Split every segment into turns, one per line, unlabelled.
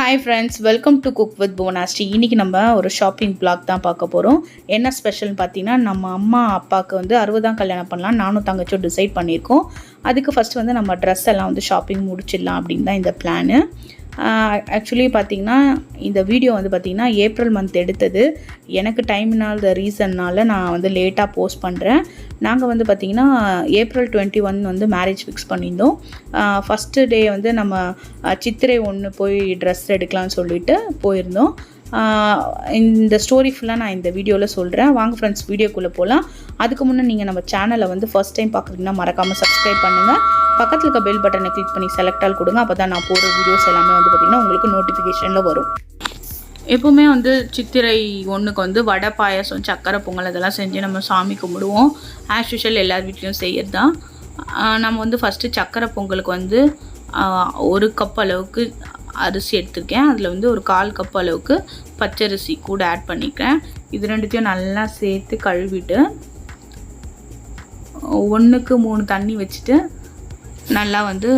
Hi friends welcome to cook with Bhuvanasri இன்றைக்கி நம்ம ஒரு ஷாப்பிங் பிளாக் தான் பார்க்க போகிறோம் என்ன ஸ்பெஷல்னு பார்த்தீங்கன்னா நம்ம அம்மா அப்பாவுக்கு வந்து அறுபதாம் கல்யாணம் பண்ணலாம். நானும் தங்கச்சும் டிசைட் பண்ணியிருக்கோம். அதுக்கு ஃபஸ்ட் வந்து நம்ம ட்ரெஸ் எல்லாம் வந்து ஷாப்பிங் முடிச்சிடலாம் அப்படின்னு தான் இந்த பிளானு ஆக்சுவலி பார்த்தீங்கன்னா இந்த வீடியோ வந்து பார்த்திங்கன்னா ஏப்ரல் மந்த் எடுத்தது. எனக்கு டைம்னால் த ரீசன்னால் நான் வந்து லேட்டாக போஸ்ட் பண்ணுறேன் நாங்கள் வந்து பார்த்திங்கன்னா ஏப்ரல் டுவெண்ட்டி ஒன் வந்து மேரேஜ் ஃபிக்ஸ் பண்ணியிருந்தோம். ஃபஸ்ட்டு டே வந்து நம்ம சித்திரை ஒன்று போய் ட்ரெஸ் எடுக்கலாம்னு சொல்லிட்டு போயிருந்தோம். இந்த ஸ்டோரி ஃபுல்லாக நான் இந்த வீடியோவில் சொல்கிறேன் வாங்க ஃப்ரெண்ட்ஸ் வீடியோக்குள்ளே போகலாம் அதுக்கு முன்னே நீங்கள் நம்ம சேனலை வந்து ஃபஸ்ட் டைம் பார்க்குறீங்கன்னா மறக்காமல் சப்ஸ்கிரைப் பண்ணுங்கள் பக்கத்தில் இருக்க பெல் பட்டனை கிளிக் பண்ணி செலக்ட் ஆல் கொடுங்க. அப்போ தான் நான் போடுற வீடியோஸ் எல்லாமே வந்து பார்த்திங்கன்னா உங்களுக்கு நோட்டிஃபிகேஷனில் வரும். எப்போவுமே வந்து சித்திரை ஒன்றுக்கு வந்து வடை பாயாசம் சக்கரை பொங்கல் இதெல்லாம் செஞ்சு நம்ம சாமி கும்பிடுவோம். ஆஸ் யூஷுவல் எல்லார் வீட்லேயும் செய்யறது தான் நம்ம வந்து ஃபஸ்ட்டு சக்கரை பொங்கலுக்கு வந்து ஒரு கப் அளவுக்கு அரிசி எடுத்துருக்கேன். அதில் வந்து ஒரு கால் கப் அளவுக்கு பச்சரிசி கூட ஆட் பண்ணிக்கிறேன். இது ரெண்டுத்தையும் நல்லா சேர்த்து கழுவிட்டு ஒன்றுக்கு மூணு தண்ணி வச்சுட்டு நல்லா வந்து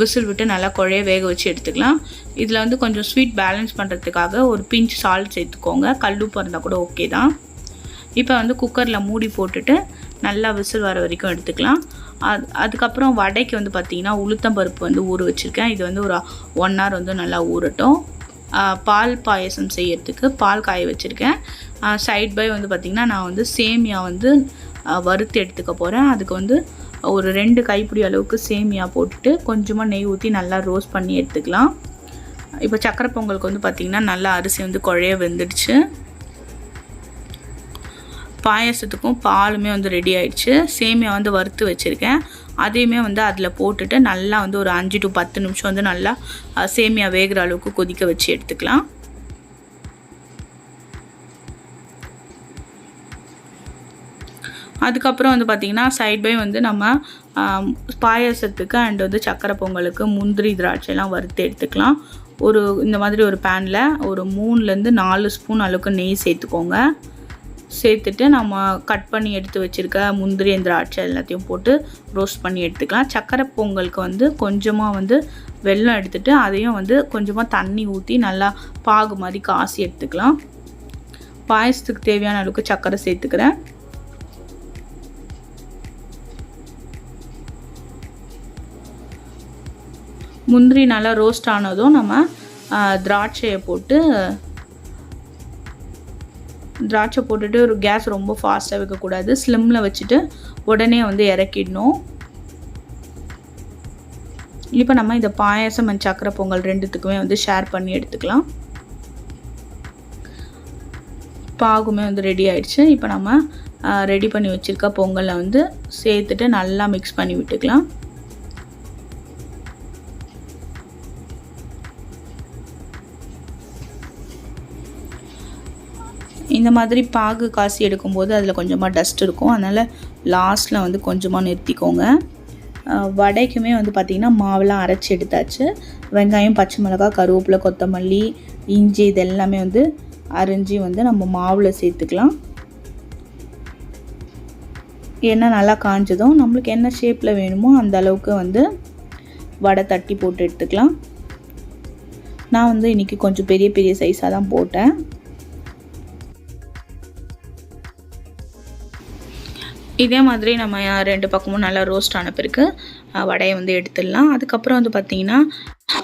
விசில் விட்டு நல்லா குழைய வேக வச்சு எடுத்துக்கலாம். இதில் வந்து கொஞ்சம் ஸ்வீட் பேலன்ஸ் பண்ணுறதுக்காக ஒரு பிஞ்ச் சால்ட் சேர்த்துக்கோங்க. கல்லுப்பு இருந்தால் கூட ஓகே தான். இப்போ வந்து குக்கரில் மூடி போட்டுட்டு நல்லா விசில் வர வரைக்கும் எடுத்துக்கலாம். அது அதுக்கப்புறம் வடைக்கு வந்து பார்த்திங்கன்னா உளுத்தம்பருப்பு வந்து ஊற வச்சுருக்கேன். இது வந்து ஒரு ஒன் ஹவர் வந்து நல்லா ஊறட்டும். பால் பாயசம் செய்யறதுக்கு பால் காய வச்சுருக்கேன். சைட் பை வந்து பார்த்திங்கன்னா நான் வந்து சேமியா வந்து வறுத்து எடுத்துக்க போகிறேன் அதுக்கு வந்து ஒரு ரெண்டு கைப்பிடி அளவுக்கு சேமியா போட்டுட்டு கொஞ்சமாக நெய் ஊற்றி நல்லா ரோஸ்ட் பண்ணி எடுத்துக்கலாம். இப்போ சக்கரை பொங்கலுக்கு வந்து பார்த்திங்கன்னா நல்லா அரிசி வந்து குழைய வெந்துடுச்சு. பாயாசத்துக்கும் பாலுமே வந்து ரெடி ஆயிடுச்சு. சேமியா வந்து வறுத்து வச்சுருக்கேன். அதையுமே வந்து அதில் போட்டுட்டு நல்லா வந்து ஒரு அஞ்சு டு பத்து நிமிஷம் வந்து நல்லா சேமியா வேகிற அளவுக்கு கொதிக்க வச்சு எடுத்துக்கலாம். அதுக்கப்புறம் வந்து பார்த்திங்கன்னா சைட் பை வந்து நம்ம பாயசத்துக்கு பாயாசத்துக்கு அண்ட் வந்து சக்கரை பொங்கலுக்கு முந்திரி திராட்சைலாம் வறுத்து எடுத்துக்கலாம். ஒரு இந்த மாதிரி ஒரு பேனில் ஒரு மூணுலேருந்து நாலு ஸ்பூன் அளவுக்கு நெய் சேர்த்துக்கோங்க. சேர்த்துட்டு நம்ம கட் பண்ணி எடுத்து வச்சுருக்க முந்திரி திராட்சை எல்லாத்தையும் போட்டு ரோஸ்ட் பண்ணி எடுத்துக்கலாம். சக்கரை பொங்கலுக்கு வந்து கொஞ்சமாக வந்து வெள்ளம் எடுத்துட்டு அதையும் வந்து கொஞ்சமாக தண்ணி ஊற்றி நல்லா பாகு மாதிரி காசி எடுத்துக்கலாம். பாயசத்துக்கு தேவையான அளவுக்கு சக்கரை சேர்த்துக்கிறேன். முந்திரி நல்லா ரோஸ்ட் ஆனதும் நம்ம திராட்சையை போட்டு திராட்சை போட்டுட்டு ஒரு கேஸ் ரொம்ப ஃபாஸ்ட்டாக வைக்கக்கூடாது. ஸ்லிம்மில் வச்சுட்டு உடனே வந்து இறக்கிடணும். இப்போ நம்ம இந்த பாயாசம் அண்ட் சக்கரை பொங்கல் ரெண்டுத்துக்குமே வந்து ஷேர் பண்ணி எடுத்துக்கலாம். பாகுமே வந்து ரெடி ஆயிடுச்சு. இப்போ நம்ம ரெடி பண்ணி வச்சுருக்க பொங்கலை வந்து சேர்த்துட்டு நல்லா மிக்ஸ் பண்ணி விட்டுக்கலாம். இந்த மாதிரி பாகு காசி எடுக்கும்போது அதில் கொஞ்சமாக டஸ்ட் இருக்கும். அதனால் லாஸ்ட்டில் வந்து கொஞ்சமாக நிறுத்திக்கோங்க. வடைக்குமே வந்து பார்த்திங்கன்னா மாவெல்லாம் அரைச்சி எடுத்தாச்சு. வெங்காயம் பச்சை மிளகாய் கருவேப்பிலை கொத்தமல்லி இஞ்சி இதெல்லாமே வந்து அரிஞ்சு வந்து நம்ம மாவில் சேர்த்துக்கலாம். எண்ணெய் நல்லா காஞ்சதும் நம்மளுக்கு என்ன ஷேப்பில் வேணுமோ அந்த அளவுக்கு வந்து வடை தட்டி போட்டு எடுத்துக்கலாம். நான் வந்து இன்றைக்கி கொஞ்சம் பெரிய பெரிய சைஸாக தான் போட்டேன். இதே மாதிரி நம்ம ரெண்டு பக்கமும் நல்லா ரோஸ்ட் ஆன பிறகு வடையை வந்து எடுத்துடலாம். அதுக்கப்புறம் வந்து பார்த்திங்கன்னா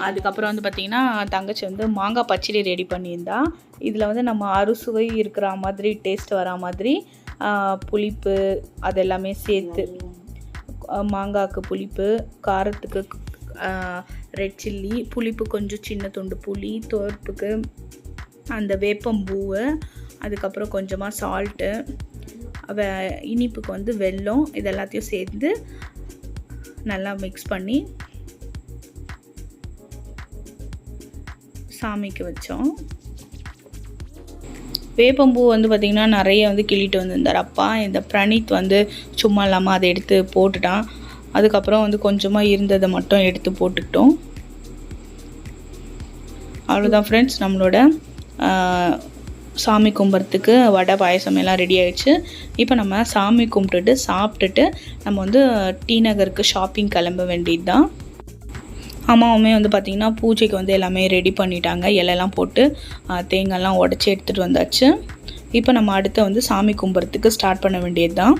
அதுக்கப்புறம் வந்து பார்த்திங்கன்னா தங்கச்சி வந்து மாங்காய் பச்சடி ரெடி பண்ணியிருந்தா. இதில் வந்து நம்ம அறுசுவை இருக்கிற மாதிரி டேஸ்ட் வரா மாதிரி புளிப்பு அதெல்லாமே சேர்த்து மாங்காய்க்கு புளிப்பு காரத்துக்கு ரெட் சில்லி புளிப்பு கொஞ்சம் சின்ன துண்டு புளி தோர்ப்புக்கு அந்த வேப்பம்பூவு அதுக்கப்புறம் கொஞ்சமாக சால்ட்டு இனிப்புக்கு வந்து வெல்லம் இது எல்லாத்தையும் சேர்த்து நல்லா மிக்ஸ் பண்ணி சாமிக்கு வச்சோம். வேப்பம்பூ வந்து பார்த்திங்கன்னா நிறைய வந்து கிள்ளிட்டு வந்திருந்தார் அப்பா. இந்த பிரணீத் வந்து சும்மா இல்லாமல் அதை எடுத்து போட்டுட்டான். அதுக்கப்புறம் வந்து கொஞ்சமாக இருந்ததை மட்டும் எடுத்து போட்டுக்கிட்டோம். அவ்வளோதான் ஃப்ரெண்ட்ஸ் நம்மளோட சாமி கும்பிட்றதுக்கு வடை பாயசம் எல்லாம் ரெடி ஆகிடுச்சு இப்போ நம்ம சாமி கும்பிட்டுட்டு சாப்பிட்டுட்டு நம்ம வந்து டி நகருக்கு ஷாப்பிங் கிளம்ப வேண்டியது தான் அம்மாவுமே வந்து பார்த்திங்கன்னா பூஜைக்கு வந்து எல்லாமே ரெடி பண்ணிட்டாங்க. இலையெல்லாம் போட்டு தேங்காய்லாம் உடச்சி எடுத்துகிட்டு வந்தாச்சு. இப்போ நம்ம அடுத்து வந்து சாமி கும்பிட்றதுக்கு ஸ்டார்ட் பண்ண வேண்டியது தான்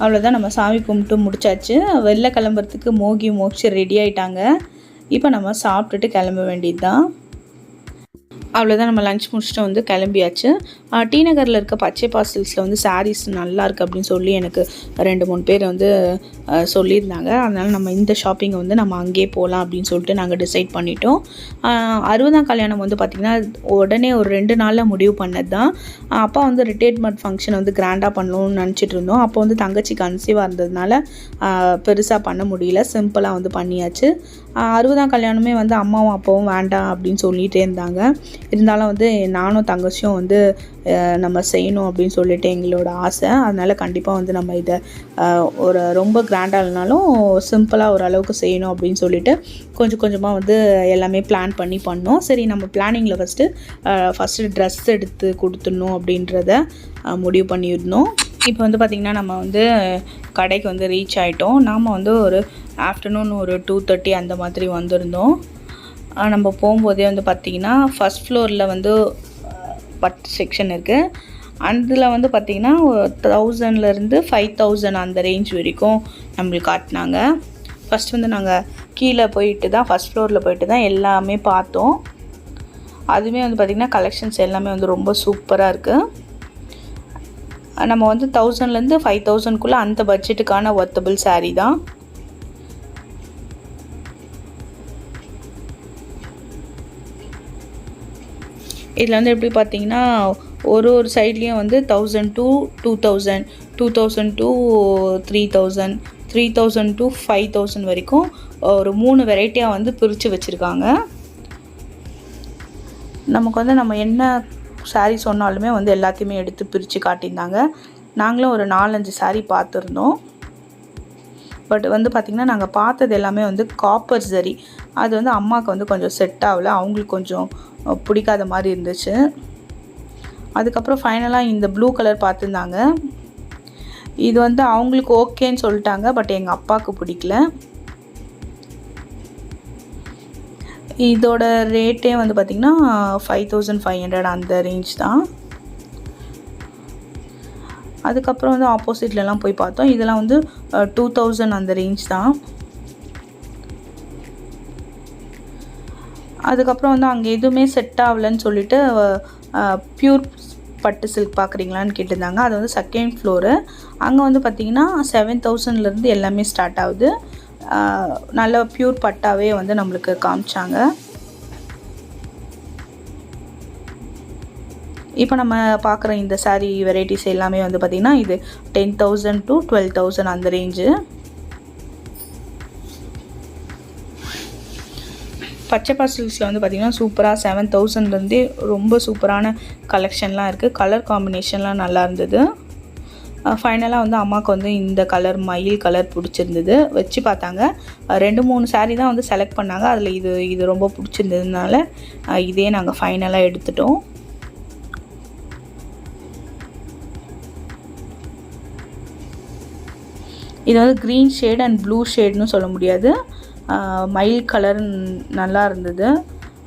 அவ்வளோதான் நம்ம சாமி கும்பிட்டு முடிச்சாச்சு. வெளில கிளம்புறதுக்கு மோகி மோக்ஷி ரெடி ஆகிட்டாங்க இப்போ நம்ம சாப்பிட்டுட்டு கிளம்ப வேண்டியது தான் அவ்வளோதான் நம்ம லஞ்ச் முடிச்சுட்டு வந்து கிளம்பியாச்சு. டி நகரில் இருக்க பச்சை பார்சல்ஸில் வந்து சாரீஸ் நல்லாயிருக்கு அப்படின்னு சொல்லி எனக்கு ரெண்டு மூணு பேர் வந்து சொல்லியிருந்தாங்க. அதனால் நம்ம இந்த ஷாப்பிங்கை வந்து நம்ம அங்கேயே போகலாம் அப்படின்னு சொல்லிட்டு நாங்கள் டிசைட் பண்ணிட்டோம். அறுபதாம் கல்யாணம் வந்து பார்த்திங்கன்னா உடனே ஒரு ரெண்டு நாளில் முடிவு பண்ணது தான் அப்பா வந்து ரிட்டையர்மெண்ட் ஃபங்க்ஷன் வந்து கிராண்டாக பண்ணணும்னு நினச்சிட்டு இருந்தோம். அப்போ வந்து தங்கச்சி கன்சீவாக இருந்ததுனால பெருசாக பண்ண முடியல. சிம்பிளாக வந்து பண்ணியாச்சு. அறுபதாம் கல்யாணமே வந்து அம்மாவும் அப்பாவும் வேண்டாம் அப்படின்னு சொல்லிகிட்டே இருந்தாங்க. இருந்தாலும் வந்து நானும் தங்கச்சியும் வந்து நம்ம செய்யணும் அப்படின்னு சொல்லிட்டு எங்களோட ஆசை. அதனால் கண்டிப்பாக வந்து நம்ம இதை ஒரு ரொம்ப கிராண்டாக இல்லைனாலும் சிம்பிளாக ஓரளவுக்கு செய்யணும் அப்படின்னு சொல்லிட்டு கொஞ்சம் கொஞ்சமாக வந்து எல்லாமே பிளான் பண்ணி பண்ணோம். சரி நம்ம பிளானிங்கில் ஃபஸ்ட்டு ஃபஸ்ட்டு ட்ரெஸ் எடுத்து கொடுத்துடணும் அப்படின்றத முடிவு பண்ணியிருந்தோம். இப்போ வந்து பார்த்திங்கன்னா நம்ம வந்து கடைக்கு வந்து ரீச் ஆகிட்டோம் நாம் வந்து ஒரு ஆஃப்டர்நூன் ஒரு டூ தேர்ட்டி அந்த மாதிரி வந்திருந்தோம். நம்ம போகும்போதே வந்து பார்த்திங்கன்னா ஃபஸ்ட் ஃப்ளோரில் வந்து பட் செக்ஷன் இருக்குது அதில் வந்து பார்த்திங்கன்னா தௌசண்ட்லேருந்து ஃபைவ் தௌசண்ட் அந்த ரேஞ்ச் வரைக்கும் நம்மளுக்கு காட்டினாங்க. ஃபஸ்ட் வந்து நாங்கள் கீழே போயிட்டு தான் ஃபஸ்ட் ஃப்ளோரில் போயிட்டு தான் எல்லாமே பார்த்தோம். அதுவுமே வந்து பார்த்திங்கன்னா கலெக்ஷன்ஸ் எல்லாமே வந்து ரொம்ப சூப்பராக இருக்குது நம்ம வந்து தௌசண்ட்லேருந்து ஃபைவ் தௌசண்ட்குள்ளே அந்த பட்ஜெட்டுக்கான ஒர்த்தபிள் சாரீ தான். இதில் வந்து எப்படி பார்த்தீங்கன்னா ஒரு ஒரு சைட்லேயும் வந்து thousand two two thousand two thousand two three thousand three thousand two five thousand வரைக்கும் ஒரு மூணு வெரைட்டியாக வந்து பிரித்து வச்சுருக்காங்க. நமக்கு வந்து நம்ம என்ன சாரீ சொன்னாலுமே வந்து எல்லாத்தையுமே எடுத்து பிரித்து காட்டியிருந்தாங்க. நாங்களும் ஒரு நாலஞ்சு சாரீ பார்த்துருந்தோம். பட் வந்து பார்த்திங்கன்னா நாங்கள் பார்த்தது எல்லாமே வந்து காப்பர் சரி அது வந்து அம்மாவுக்கு வந்து கொஞ்சம் செட் ஆகல. அவங்களுக்கு கொஞ்சம் பிடிக்காத மாதிரி இருந்துச்சு. அதுக்கப்புறம் ஃபைனலாக இந்த ப்ளூ கலர் பார்த்துருந்தாங்க. இது வந்து அவங்களுக்கு ஓகேன்னு சொல்லிட்டாங்க பட் எங்கள் அப்பாவுக்கு பிடிக்கல. இதோட ரேட்டே வந்து பார்த்திங்கன்னா ஃபைவ் தௌசண்ட் ஃபைவ் ஹண்ட்ரட் அந்த ரேஞ்ச் தான். அதுக்கப்புறம் வந்து ஆப்போசிட்லலாம் போய் பார்த்தோம். இதெல்லாம் வந்து டூ தௌசண்ட் அந்த ரேஞ்ச் தான். அதுக்கப்புறம் வந்து அங்கே எதுவுமே செட் ஆகலைன்னு சொல்லிட்டு ப்யூர் பட்டு சில்க் பார்க்குறீங்களான்னு கேட்டிருந்தாங்க. அது வந்து செகண்ட் ஃப்ளோரு அங்கே வந்து பார்த்திங்கன்னா செவன் தௌசண்ட்லேருந்து எல்லாமே ஸ்டார்ட் ஆகுது. நல்ல ப்யூர் பட்டாவே வந்து நம்மளுக்கு காமிச்சாங்க. இப்போ நம்ம பார்க்குற இந்த சாரீ வெரைட்டிஸ் எல்லாமே வந்து பார்த்திங்கன்னா இது ten thousand to twelve thousand அந்த ரேஞ்சு பச்சை பாசில்ஸில் வந்து பார்த்திங்கன்னா சூப்பராக செவன் தௌசண்ட்லேருந்தே ரொம்ப சூப்பரான கலெக்ஷன்லாம் இருக்குது கலர் காம்பினேஷன்லாம் நல்லா இருந்தது. ஃபைனலாக வந்து அம்மாவுக்கு வந்து இந்த கலர் மயில் கலர் பிடிச்சிருந்தது. வச்சு பார்த்தாங்க. ரெண்டு மூணு சாரீ தான் வந்து செலக்ட் பண்ணாங்க. அதில் இது இது ரொம்ப பிடிச்சிருந்ததுனால இதே நாங்கள் ஃபைனலாக எடுத்துட்டோம். இது வந்து க்ரீன் ஷேட் அண்ட் ப்ளூ ஷேட்னு சொல்ல முடியாது. மயில் கலர் நல்லா இருந்தது.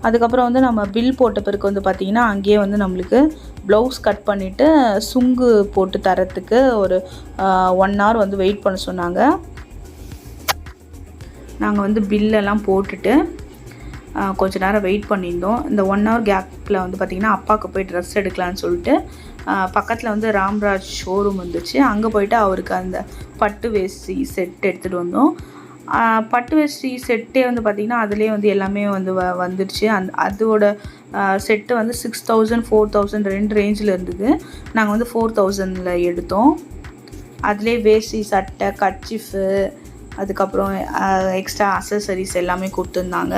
அதுக்கப்புறம் வந்து நம்ம பில் போட்ட பிறகு வந்து பார்த்திங்கன்னா அங்கேயே வந்து நம்மளுக்கு ப்ளவுஸ் கட் பண்ணிவிட்டு சுங்கு போட்டு தரத்துக்கு ஒரு ஒன் ஹவர் வந்து வெயிட் பண்ண சொன்னாங்க. நாங்கள் வந்து பில்லெல்லாம் போட்டுட்டு கொஞ்ச நேரம் வெயிட் பண்ணியிருந்தோம். இந்த ஒன் ஹவர் கேப்பில் வந்து பார்த்திங்கன்னா அப்பாவுக்கு போய் ட்ரெஸ் எடுக்கலான்னு சொல்லிட்டு பக்கத்தில் வந்து ராம்ராஜ் ஷோரூம் வந்துச்சு. அங்கே போயிட்டு அவருக்கு அந்த பட்டு வேஸ்டி செட் எடுத்துகிட்டு வந்தோம். பட்டு வேஷ்டி செட்டே வந்து பார்த்திங்கன்னா அதுலேயே வந்து எல்லாமே வந்து வ வந்துடுச்சு அந் அதோட செட்டு வந்து சிக்ஸ் தௌசண்ட் ஃபோர் தௌசண்ட் ரெண்டு ரேஞ்சில் இருந்தது. நாங்கள் வந்து ஃபோர் தௌசண்டில் எடுத்தோம். அதுலேயே வேஷ்டி சட்டை கர்ச்சிஃபு அதுக்கப்புறம் எக்ஸ்ட்ரா அசசரிஸ் எல்லாமே கொடுத்துருந்தாங்க.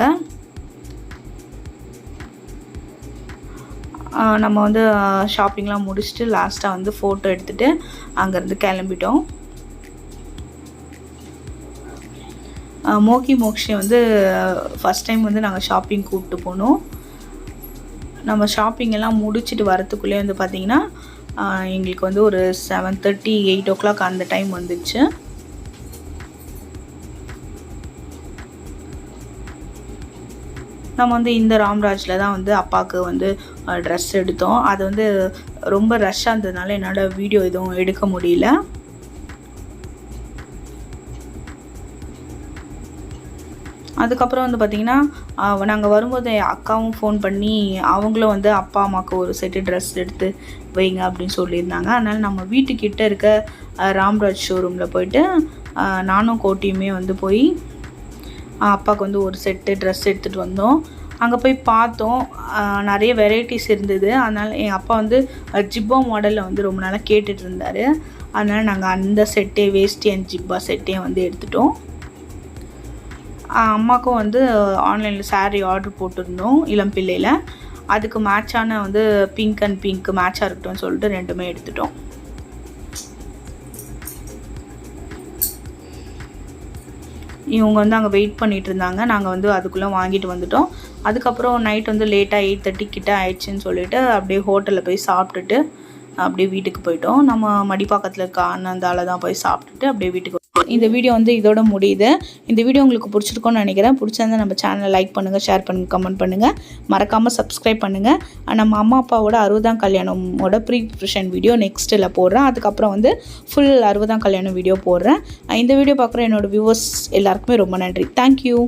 நம்ம வந்து ஷாப்பிங்லாம் முடிச்சுட்டு லாஸ்ட்டாக வந்து ஃபோட்டோ எடுத்துகிட்டு அங்கேருந்து கிளம்பிட்டோம். மோகி மோக்ஷே வந்து ஃபஸ்ட் டைம் வந்து நாங்கள் ஷாப்பிங் கூப்பிட்டு போனோம். நம்ம ஷாப்பிங் எல்லாம் முடிச்சுட்டு வரத்துக்குள்ளே வந்து பார்த்திங்கன்னா எங்களுக்கு வந்து ஒரு seven thirty eight o'clock அந்த டைம் வந்துச்சு. நம்ம வந்து இந்த ராம்ராஜில் தான் வந்து அப்பாவுக்கு வந்து ட்ரெஸ் எடுத்தோம். அது வந்து ரொம்ப ரஷ்ஷாக இருந்ததுனால என்னால் வீடியோ எதுவும் எடுக்க முடியல. அதுக்கப்புறம் வந்து பார்த்திங்கன்னா நாங்கள் வரும்போது என் அக்காவும் ஃபோன் பண்ணி அவங்களும் வந்து அப்பா அம்மாவுக்கு ஒரு செட்டு ட்ரெஸ் எடுத்து வைங்க அப்படின்னு சொல்லியிருந்தாங்க. அதனால் நம்ம வீட்டுக்கிட்ட இருக்க ராம்ராஜ் ஷோரூமில் போயிட்டு நானும் கோட்டியுமே வந்து போய் அப்பாவுக்கு வந்து ஒரு செட்டு ட்ரெஸ் எடுத்துகிட்டு வந்தோம். அங்கே போய் பார்த்தோம். நிறைய வெரைட்டிஸ் இருந்தது. அதனால் என் அப்பா வந்து ஜிப்பா மாடலில் வந்து ரொம்ப நாளாக கேட்டுட்டு இருந்தார். அதனால் நாங்கள் அந்த செட்டே வேஷ்டி அண்ட் ஜிப்பா செட்டே வந்து எடுத்துட்டோம். அம்மாக்கும் வந்து ஆன்லைனில் சாரீ ஆர்டர் போட்டிருந்தோம் இளம் பிள்ளையில். அதுக்கு மேட்சான வந்து பிங்க் அண்ட் பிங்க் மேட்சாக இருக்கட்டும் சொல்லிட்டு ரெண்டுமே எடுத்துட்டோம். இவங்க வந்து அங்கே வெயிட் பண்ணிட்டு இருந்தாங்க. நாங்கள் வந்து அதுக்குள்ளே வாங்கிட்டு வந்துட்டோம். அதுக்கப்புறம் நைட் வந்து லேட்டாக எயிட் தேர்ட்டி கிட்ட ஆயிடுச்சுன்னு சொல்லிட்டு அப்படியே ஹோட்டலில் போய் சாப்பிட்டுட்டு அப்படியே வீட்டுக்கு போயிட்டோம். நம்ம மடிப்பாக்கத்தில் இருக்க அண்ணந்தால தான் போய் சாப்பிட்டுட்டு அப்படியே வீட்டுக்கு இந்த வீடியோ வந்து இதோட முடியுது. இந்த வீடியோ உங்களுக்கு பிடிச்சிருக்கோன்னு நினைக்கிறேன். பிடிச்சிருந்தா நம்ம சேனலை லைக் பண்ணுங்கள் ஷேர் பண்ணுங்கள் கமெண்ட் பண்ணுங்கள் மறக்காமல் சப்ஸ்கிரைப் பண்ணுங்கள் நம்ம அம்மா அப்பாவோட அறுபதாம் கல்யாணமோட ப்ரீ ப்ரிப்ரேஷன் வீடியோ நெக்ஸ்ட்டில் போடுறேன். அதுக்கப்புறம் வந்து ஃபுல் அறுபதாம் கல்யாணம் வீடியோ போடுறேன். இந்த வீடியோ பார்க்குற என்னோட வியூவர்ஸ் எல்லாருக்குமே ரொம்ப நன்றி. தேங்க்யூ